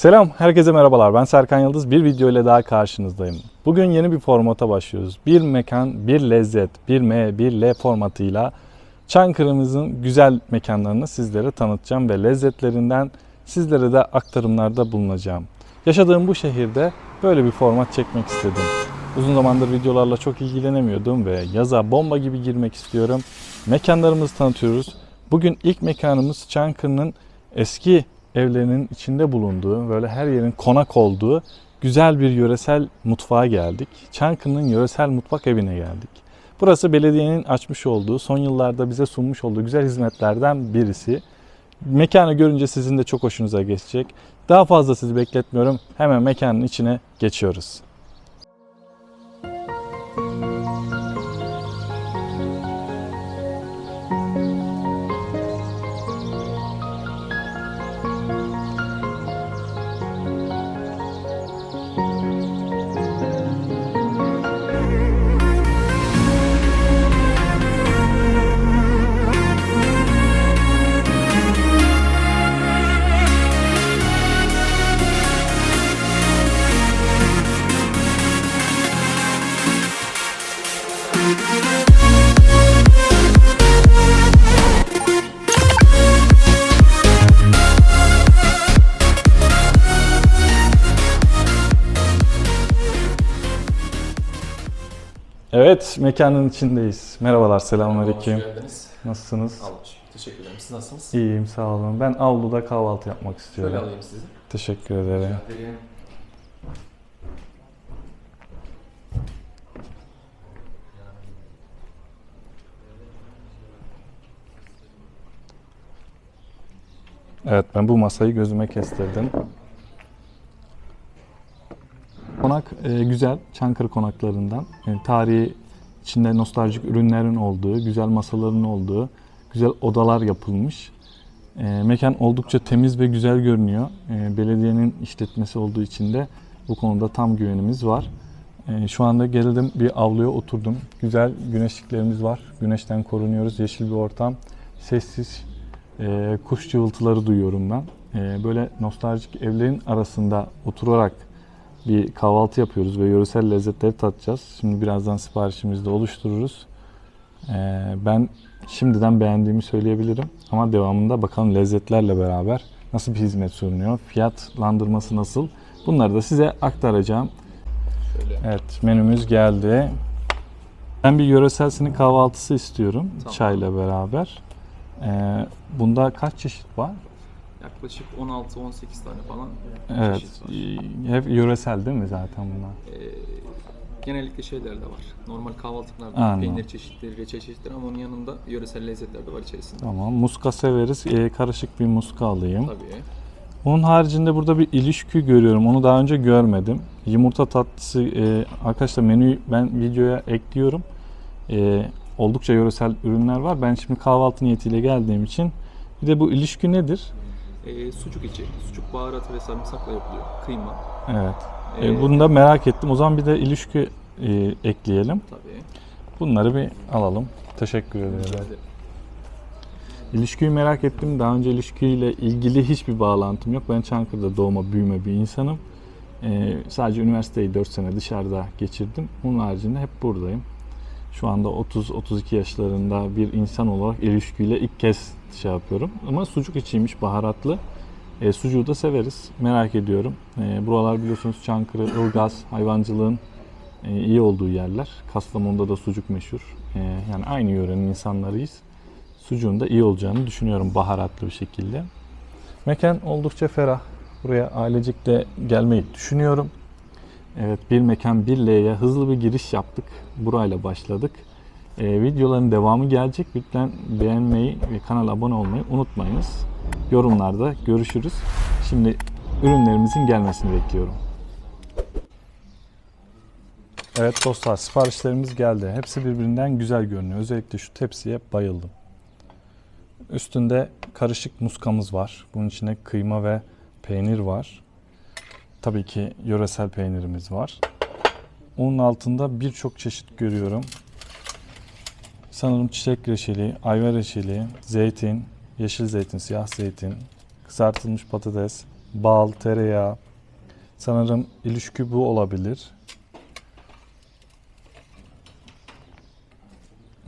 Selam, herkese merhabalar. Ben Serkan Yıldız. Bir video ile daha karşınızdayım. Bugün yeni bir formata başlıyoruz. Bir mekan, bir lezzet, bir M, bir L formatıyla Çankırı'mızın güzel mekanlarını sizlere tanıtacağım ve lezzetlerinden sizlere de aktarımlarda bulunacağım. Yaşadığım bu şehirde böyle bir format çekmek istedim. Uzun zamandır videolarla çok ilgilenemiyordum ve yaza bomba gibi girmek istiyorum. Mekanlarımızı tanıtıyoruz. Bugün ilk mekanımız Çankırı'nın eski evlerinin içinde bulunduğu, böyle her yerin konak olduğu güzel bir yöresel mutfağa geldik. Çankırı'nın yöresel mutfak evine geldik. Burası belediyenin açmış olduğu, son yıllarda bize sunmuş olduğu güzel hizmetlerden birisi. Mekanı görünce sizin de çok hoşunuza geçecek. Daha fazla sizi bekletmiyorum. Hemen mekanın içine geçiyoruz. Evet, mekanın içindeyiz. Merhabalar, selamünaleyküm. Hoş geldiniz. Nasılsınız? Al, teşekkür ederim. Siz nasılsınız? İyiyim, sağ olun. Ben avluda kahvaltı yapmak Şöyle istiyorum. alayım sizi. Teşekkür ederim. Vereyim. Evet, ben bu masayı gözüme kestirdim. Konak e, güzel, Çankırı konaklarından. E, tarihi içinde nostaljik ürünlerin olduğu, güzel masaların olduğu, güzel odalar yapılmış. E, mekan oldukça temiz ve güzel görünüyor. E, belediyenin işletmesi olduğu için de bu konuda tam güvenimiz var. E, şu anda geldim bir avluya oturdum. Güzel güneşliklerimiz var. Güneşten korunuyoruz. Yeşil bir ortam. Sessiz, e, kuş cıvıltıları duyuyorum ben. E, böyle nostaljik evlerin arasında oturarak bir kahvaltı yapıyoruz ve yöresel lezzetleri tatacağız. Şimdi birazdan siparişimizi de oluştururuz. E, ben şimdiden beğendiğimi söyleyebilirim ama devamında bakalım lezzetlerle beraber nasıl bir hizmet sunuyor, fiyatlandırması nasıl bunları da size aktaracağım. Şöyle. Evet menümüz geldi. Ben bir yöresel sinir kahvaltısı istiyorum Tamam. çayla beraber. E, bunda kaç çeşit var? Yaklaşık 16-18 tane falan Evet. çeşit var. e, Hep yöresel değil mi zaten bunlar? Ee, genellikle şeyler de var. Normal kahvaltılarda peynir çeşitleri, reçel çeşitleri ama onun yanında yöresel lezzetler de var içerisinde. Tamam. Muska severiz. E, karışık bir muska alayım. Tabii. Onun haricinde burada bir ilişki görüyorum. Onu daha önce görmedim. Yumurta tatlısı. e, arkadaşlar menüyü ben videoya ekliyorum. E, oldukça yöresel ürünler var. Ben şimdi kahvaltı niyetiyle geldiğim için bir de bu ilişki nedir? Ee, sucuk içi. Sucuk baharatı ve sarımsakla yapılıyor. Kıyma. Evet. Ee, E, bunu da merak ettim. O zaman bir de ilişki e, ekleyelim. Tabii. Bunları bir alalım. Teşekkür ederim. İlişkiyi merak ettim. Daha önce ilişkiyle ilgili hiçbir bağlantım yok. Ben Çankırı'da doğma büyüme bir insanım. Ee, sadece üniversiteyi 4 sene dışarıda geçirdim. Onun haricinde hep buradayım. Şu anda 30-32 yaşlarında bir insan olarak ilişkiyle ilk kez şey yapıyorum. Ama sucuk içiymiş baharatlı. E, sucuğu da severiz. Merak ediyorum. E, buralar biliyorsunuz Çankırı, Ilgaz, hayvancılığın e, iyi olduğu yerler. Kastamonu'da da sucuk meşhur. E, yani aynı yörenin insanlarıyız sucuğun da iyi olacağını düşünüyorum baharatlı bir şekilde. Mekan oldukça ferah. Buraya ailecek de gelmeyi düşünüyorum. Evet bir mekan bir L'ye hızlı bir giriş yaptık. Burayla başladık. Ee, videoların devamı gelecek. Lütfen beğenmeyi ve kanala abone olmayı unutmayınız. Yorumlarda görüşürüz. Şimdi ürünlerimizin gelmesini bekliyorum. Evet dostlar siparişlerimiz geldi. Hepsi birbirinden güzel görünüyor. Özellikle şu tepsiye bayıldım. Üstünde karışık muskamız var. Bunun içine kıyma ve peynir var. Tabii ki yöresel peynirimiz var. Onun altında birçok çeşit görüyorum. Sanırım çiçek reçeli, ayva reçeli, zeytin, yeşil zeytin, siyah zeytin, kızartılmış patates, bal, tereyağı. Sanırım ilişki bu olabilir.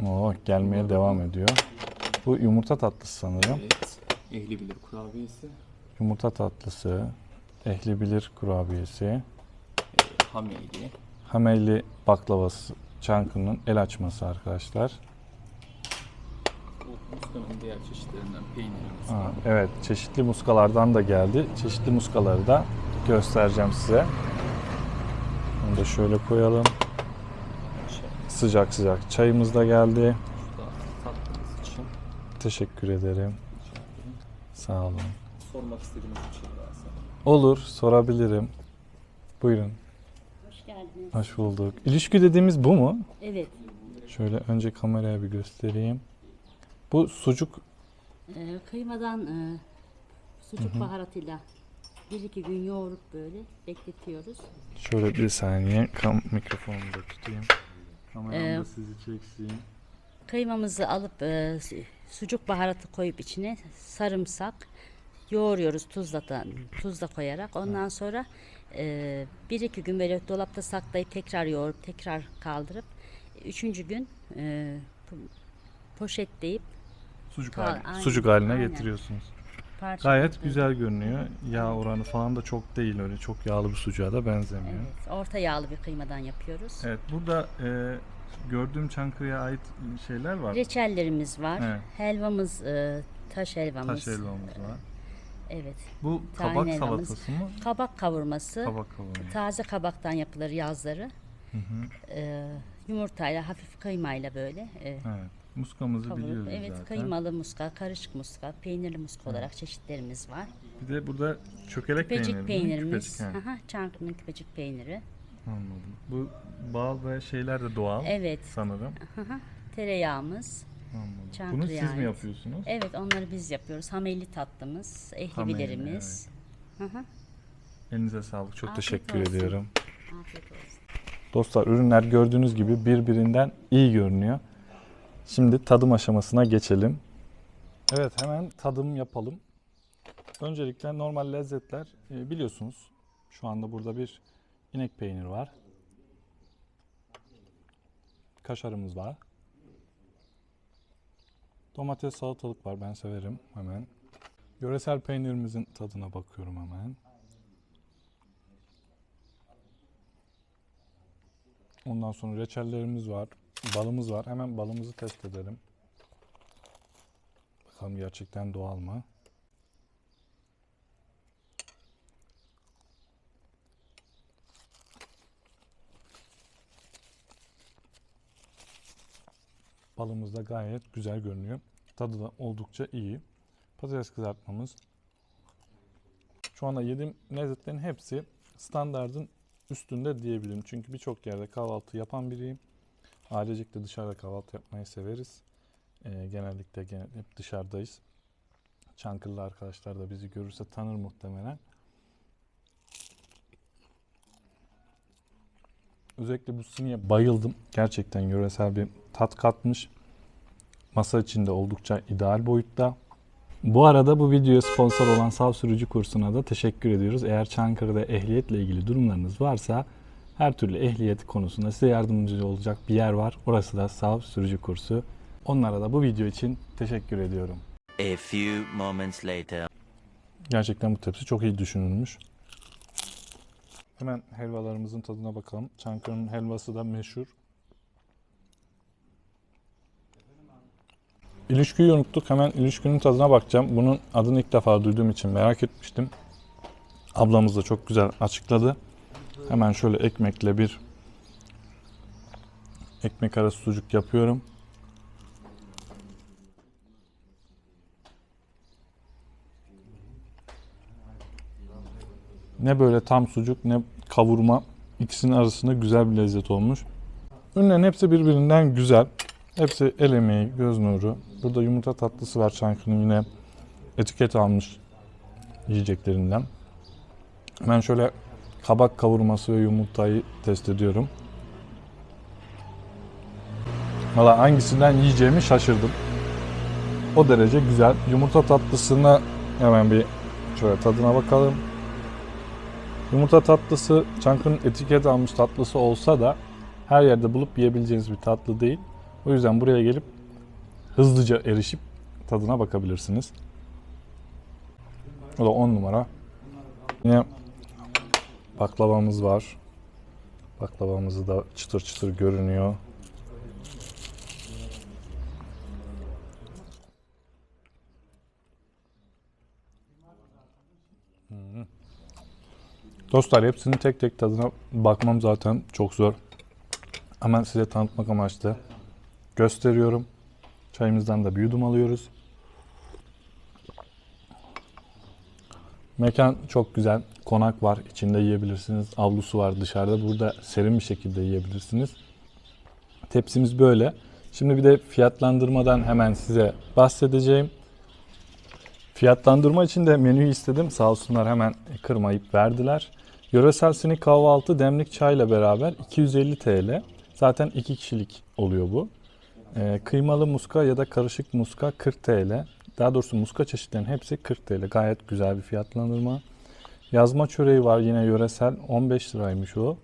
Oo, gelmeye devam ediyor. Bu yumurta tatlısı sanırım. Evet. Ehli bilir kurabiyesi. Yumurta tatlısı, ehli bilir kurabiyesi, hameyli. hameli baklavası, Çankırı'nın el açması arkadaşlar. Bu muskanın diğer çeşitlerinden peynirli muska. Evet, çeşitli muskalardan da geldi. Çeşitli muskaları da göstereceğim size. Bunu da şöyle koyalım. Sıcak sıcak çayımız da geldi. için. Teşekkür ederim. Sağ olun. Sormak istediğiniz varsa. Olur, sorabilirim. Buyurun. Hoş geldiniz. Hoş bulduk. İlişki dediğimiz bu mu? Evet. Şöyle önce kameraya bir göstereyim. Bu sucuk e, kıymadan e, sucuk baharatıyla bir iki gün yoğurup böyle bekletiyoruz. Şöyle bir saniye kam mikrofonumu da tutayım. Kameram Ee, da sizi çeksin. Kıymamızı alıp e, su- sucuk baharatı koyup içine sarımsak yoğuruyoruz tuzla da, tuzla koyarak. Ondan sonra e, bir iki gün böyle dolapta saklayıp tekrar yoğurup tekrar kaldırıp üçüncü gün e, po- poşetleyip Sucuk, Kal- haline, aynen, sucuk haline aynen. getiriyorsunuz. parça Gayet güzel görünüyor. Yağ oranı falan da çok değil öyle çok yağlı bir sucuğa da benzemiyor. Evet, Evet, orta yağlı bir kıymadan yapıyoruz. burada e, gördüğüm Çankırı'ya ait şeyler var. Reçellerimiz var. Evet. Helvamız, e, taş helvamız. Taş helvamız var. Evet. Bu Tahin kabak helvamız. salatası mı? Kabak kavurması. Kabak kavurma. Taze kabaktan yapılır yazları. Hı hı. E, yumurtayla, hafif kıymayla böyle. e, Evet. Muskamızı kavurup. biliyoruz Evet, zaten. kıymalı muska, karışık muska, peynirli muska olarak çeşitlerimiz var. Bir de burada çökelek Küpecik peyniri peynirimiz. Küpecik. Aha, Çankırı'nın küpecik peyniri. Anladım. Bu bal ve şeyler de doğal Evet. sanırım. Aha, tereyağımız. Anladım. Bunu siz mi ait. yapıyorsunuz? Evet, onları biz yapıyoruz. Hameli tatlımız, ehlibilerimiz. Aha, Elinize sağlık. Çok Afiyet teşekkür olsun. ediyorum. afiyet olsun. Dostlar ürünler gördüğünüz gibi birbirinden iyi görünüyor. Şimdi tadım aşamasına geçelim. Evet hemen tadım yapalım. Öncelikle normal lezzetler e, biliyorsunuz. Şu anda burada bir inek peyniri var. Kaşarımız var. Domates salatalık var ben severim hemen. Yöresel peynirimizin tadına bakıyorum hemen. Ondan sonra reçellerimiz var. Balımız var. Hemen balımızı test edelim. Bakalım gerçekten doğal mı? Balımız da gayet güzel görünüyor. Tadı da oldukça iyi. Patates kızartmamız. Şu anda yediğim lezzetlerin hepsi standardın üstünde diyebilirim. Çünkü birçok yerde kahvaltı yapan biriyim. Ailecek de dışarıda kahvaltı yapmayı severiz. Ee, genellikle gene- hep dışarıdayız. Çankırılı arkadaşlar da bizi görürse tanır muhtemelen. Özellikle bu siniye bayıldım. Gerçekten yöresel bir tat katmış. Masa içinde oldukça ideal boyutta. Bu arada bu videoya sponsor olan Sav Sürücü kursuna da teşekkür ediyoruz. Eğer Çankırı'da ehliyetle ilgili durumlarınız varsa her türlü ehliyet konusunda size yardımcı olacak bir yer var. Orası da Sav Sürücü kursu. Onlara da bu video için teşekkür ediyorum. A few moments later. Gerçekten bu tepsi çok iyi düşünülmüş. Hemen helvalarımızın tadına bakalım. Çankırı'nın helvası da meşhur. İlişkiyi unuttuk. Hemen ilişkinin tadına bakacağım. Bunun adını ilk defa duyduğum için merak etmiştim. Ablamız da çok güzel açıkladı. Hemen şöyle ekmekle bir ekmek arası sucuk yapıyorum. Ne böyle tam sucuk ne kavurma. İkisinin arasında güzel bir lezzet olmuş. Ürünlerin hepsi birbirinden güzel. Hepsi el emeği, göz nuru. Burada yumurta tatlısı var Çankırı'nın yine etiket almış yiyeceklerinden. Ben şöyle kabak kavurması ve yumurtayı test ediyorum. Valla hangisinden yiyeceğimi şaşırdım. O derece güzel. Yumurta tatlısına hemen bir şöyle tadına bakalım. Yumurta tatlısı Çankırı'nın etiket almış tatlısı olsa da her yerde bulup yiyebileceğiniz bir tatlı değil. O yüzden buraya gelip hızlıca erişip tadına bakabilirsiniz. O da 10 numara. Yine baklavamız var. Baklavamızı da çıtır çıtır görünüyor. Dostlar hepsinin tek tek tadına bakmam zaten çok zor. Hemen size tanıtmak amaçlı gösteriyorum. Çayımızdan da bir yudum alıyoruz. Mekan çok güzel. Konak var. içinde yiyebilirsiniz. Avlusu var dışarıda. Burada serin bir şekilde yiyebilirsiniz. Tepsimiz böyle. Şimdi bir de fiyatlandırmadan hemen size bahsedeceğim. Fiyatlandırma için de menüyü istedim. Sağ olsunlar hemen kırmayıp verdiler. Yöresel sinik kahvaltı demlik çayla beraber 250 TL. Zaten iki kişilik oluyor bu. Ee, kıymalı muska ya da karışık muska 40 TL. Daha doğrusu muska çeşitlerinin hepsi 40 TL. Gayet güzel bir fiyatlandırma. Yazma çöreği var yine yöresel 15 liraymış o.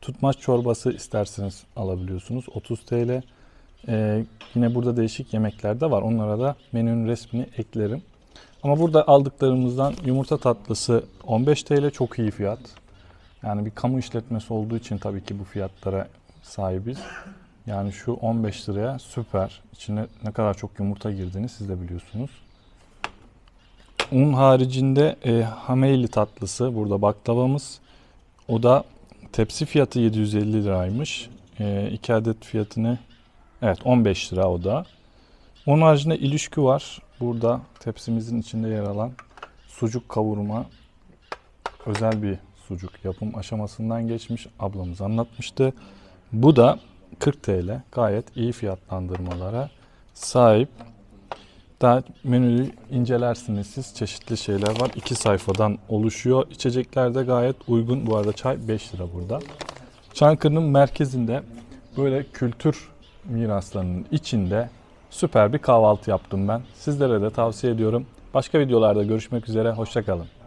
Tutmaç çorbası isterseniz alabiliyorsunuz 30 TL. Ee, yine burada değişik yemekler de var. Onlara da menünün resmini eklerim. Ama burada aldıklarımızdan yumurta tatlısı 15 TL çok iyi fiyat. Yani bir kamu işletmesi olduğu için tabii ki bu fiyatlara sahibiz. Yani şu 15 liraya süper. İçine ne kadar çok yumurta girdiğini siz de biliyorsunuz. Un haricinde e, hameyli tatlısı burada baklavamız. O da tepsi fiyatı 750 liraymış. E, iki adet fiyatını evet 15 lira o da. Onun haricinde ilişki var. Burada tepsimizin içinde yer alan sucuk kavurma özel bir sucuk yapım aşamasından geçmiş. Ablamız anlatmıştı. Bu da 40 TL. Gayet iyi fiyatlandırmalara sahip. Daha menüyü incelersiniz siz. Çeşitli şeyler var. İki sayfadan oluşuyor. İçecekler de gayet uygun. Bu arada çay 5 lira burada. Çankırı'nın merkezinde böyle kültür miraslarının içinde süper bir kahvaltı yaptım ben. Sizlere de tavsiye ediyorum. Başka videolarda görüşmek üzere. Hoşçakalın.